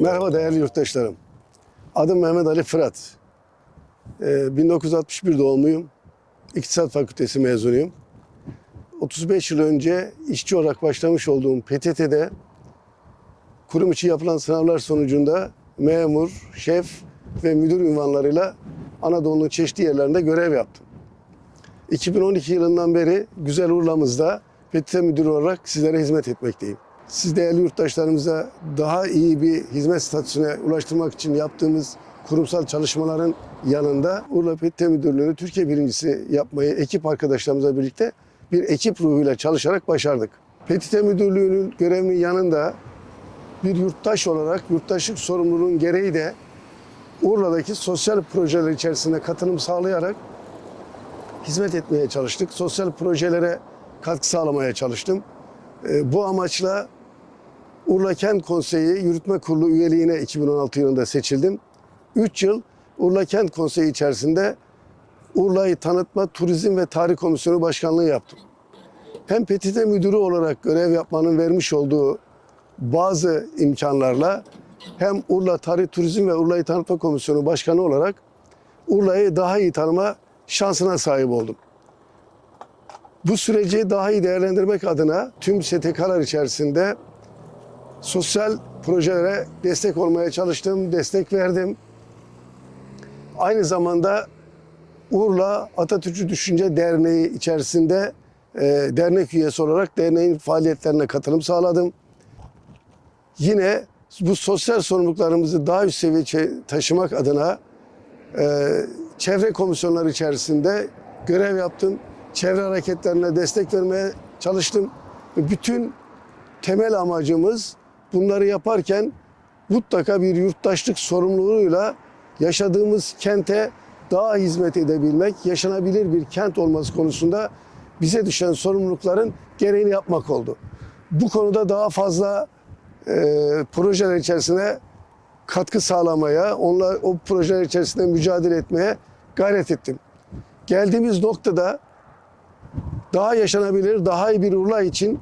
Merhaba değerli yurttaşlarım. Adım Mehmet Ali Fırat. Ee, 1961 doğumluyum. İktisat Fakültesi mezunuyum. 35 yıl önce işçi olarak başlamış olduğum PTT'de kurum içi yapılan sınavlar sonucunda memur, şef ve müdür ünvanlarıyla Anadolu'nun çeşitli yerlerinde görev yaptım. 2012 yılından beri Güzel Urla'mızda PTT müdürü olarak sizlere hizmet etmekteyim. Siz değerli yurttaşlarımıza daha iyi bir hizmet statüsüne ulaştırmak için yaptığımız kurumsal çalışmaların yanında Urla PTT Müdürlüğü'nü Türkiye birincisi yapmayı ekip arkadaşlarımızla birlikte bir ekip ruhuyla çalışarak başardık. PTT Müdürlüğü'nün görevinin yanında bir yurttaş olarak yurttaşlık sorumluluğun gereği de Urla'daki sosyal projeler içerisinde katılım sağlayarak hizmet etmeye çalıştık. Sosyal projelere katkı sağlamaya çalıştım. Ee, Bu amaçla Urla Kent Konseyi Yürütme Kurulu üyeliğine 2016 yılında seçildim. 3 yıl Urla Kent Konseyi içerisinde Urla'yı Tanıtma, Turizm ve Tarih Komisyonu Başkanlığı yaptım. Hem PTT müdürü olarak görev yapmanın vermiş olduğu bazı imkanlarla hem Urla Tarih, Turizm ve Urla'yı Tanıtma Komisyonu Başkanı olarak Urla'yı daha iyi tanıma şansına sahip oldum. Bu süreci daha iyi değerlendirmek adına tüm STK'lar içerisinde sosyal projelere destek olmaya çalıştım, destek verdim. Aynı zamanda Urla Atatürkçü Düşünce Derneği içerisinde e, dernek üyesi olarak derneğin faaliyetlerine katılım sağladım. Yine bu sosyal sorumluluklarımızı daha üst seviyeye taşımak adına e, çevre komisyonları içerisinde görev yaptım. Çevre hareketlerine destek vermeye çalıştım. Bütün temel amacımız bunları yaparken mutlaka bir yurttaşlık sorumluluğuyla yaşadığımız kente daha hizmet edebilmek, yaşanabilir bir kent olması konusunda bize düşen sorumlulukların gereğini yapmak oldu. Bu konuda daha fazla e, projeler içerisine katkı sağlamaya, onlar o projeler içerisinde mücadele etmeye gayret ettim. Geldiğimiz noktada daha yaşanabilir, daha iyi bir Urla için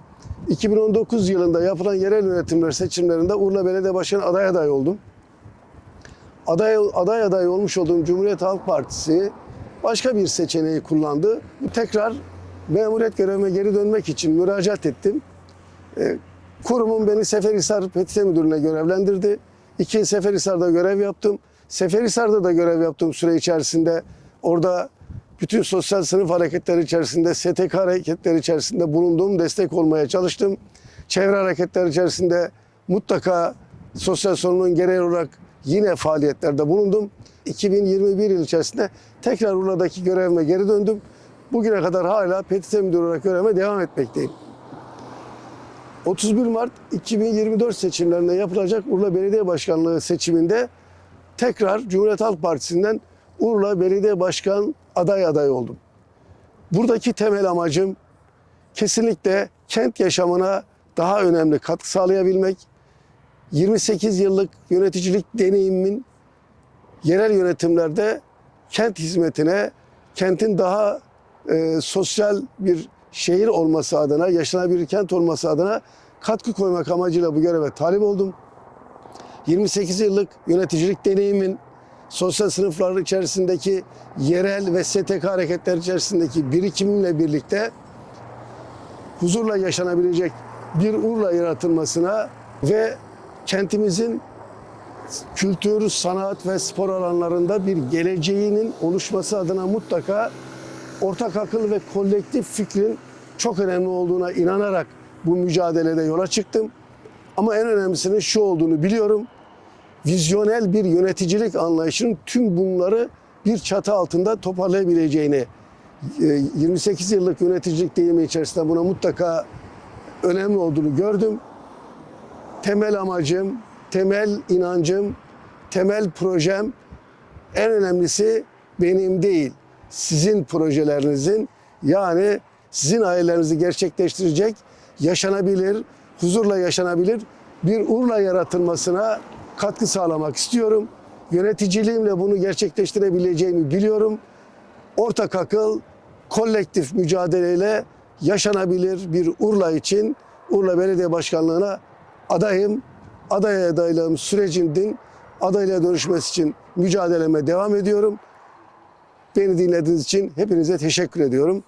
2019 yılında yapılan yerel yönetimler seçimlerinde Urla Belediye Başkanı aday aday oldum. Aday, aday aday olmuş olduğum Cumhuriyet Halk Partisi başka bir seçeneği kullandı. Tekrar memuriyet görevime geri dönmek için müracaat ettim. E, Kurumum beni Seferihisar PTT Müdürlüğü'ne görevlendirdi. İki yıl Seferihisar'da görev yaptım. Seferihisar'da da görev yaptığım süre içerisinde orada bütün sosyal sınıf hareketleri içerisinde, STK hareketleri içerisinde bulunduğum, destek olmaya çalıştım. Çevre hareketleri içerisinde mutlaka sosyal sorunun gereği olarak yine faaliyetlerde bulundum. 2021 yıl içerisinde tekrar Urla'daki görevime geri döndüm. Bugüne kadar hala PTT Müdürü olarak görevime devam etmekteyim. 31 Mart 2024 seçimlerinde yapılacak Urla Belediye Başkanlığı seçiminde tekrar Cumhuriyet Halk Partisi'nden Urla Belediye Başkan aday aday oldum. Buradaki temel amacım kesinlikle kent yaşamına daha önemli katkı sağlayabilmek. 28 yıllık yöneticilik deneyimimin yerel yönetimlerde kent hizmetine, kentin daha e, sosyal bir şehir olması adına, yaşanabilir kent olması adına katkı koymak amacıyla bu göreve talip oldum. 28 yıllık yöneticilik deneyimin sosyal sınıflar içerisindeki yerel ve STK hareketler içerisindeki birikimimle birlikte huzurla yaşanabilecek bir Urla yaratılmasına ve kentimizin kültür, sanat ve spor alanlarında bir geleceğinin oluşması adına mutlaka ortak akıl ve kolektif fikrin çok önemli olduğuna inanarak bu mücadelede yola çıktım. Ama en önemlisinin şu olduğunu biliyorum. Vizyonel bir yöneticilik anlayışının tüm bunları bir çatı altında toparlayabileceğini, e, 28 yıllık yöneticilik deyimi içerisinde buna mutlaka önemli olduğunu gördüm. Temel amacım, temel inancım, temel projem en önemlisi benim değil, sizin projelerinizin yani sizin hayallerinizi gerçekleştirecek, yaşanabilir, huzurla yaşanabilir bir Urla yaratılmasına katkı sağlamak istiyorum. Yöneticiliğimle bunu gerçekleştirebileceğimi biliyorum. Ortak akıl, kolektif mücadeleyle yaşanabilir bir Urla için Urla Belediye Başkanlığı'na adayım. aday adaylığım sürecinin adaylığa dönüşmesi için mücadeleme devam ediyorum. Beni dinlediğiniz için hepinize teşekkür ediyorum.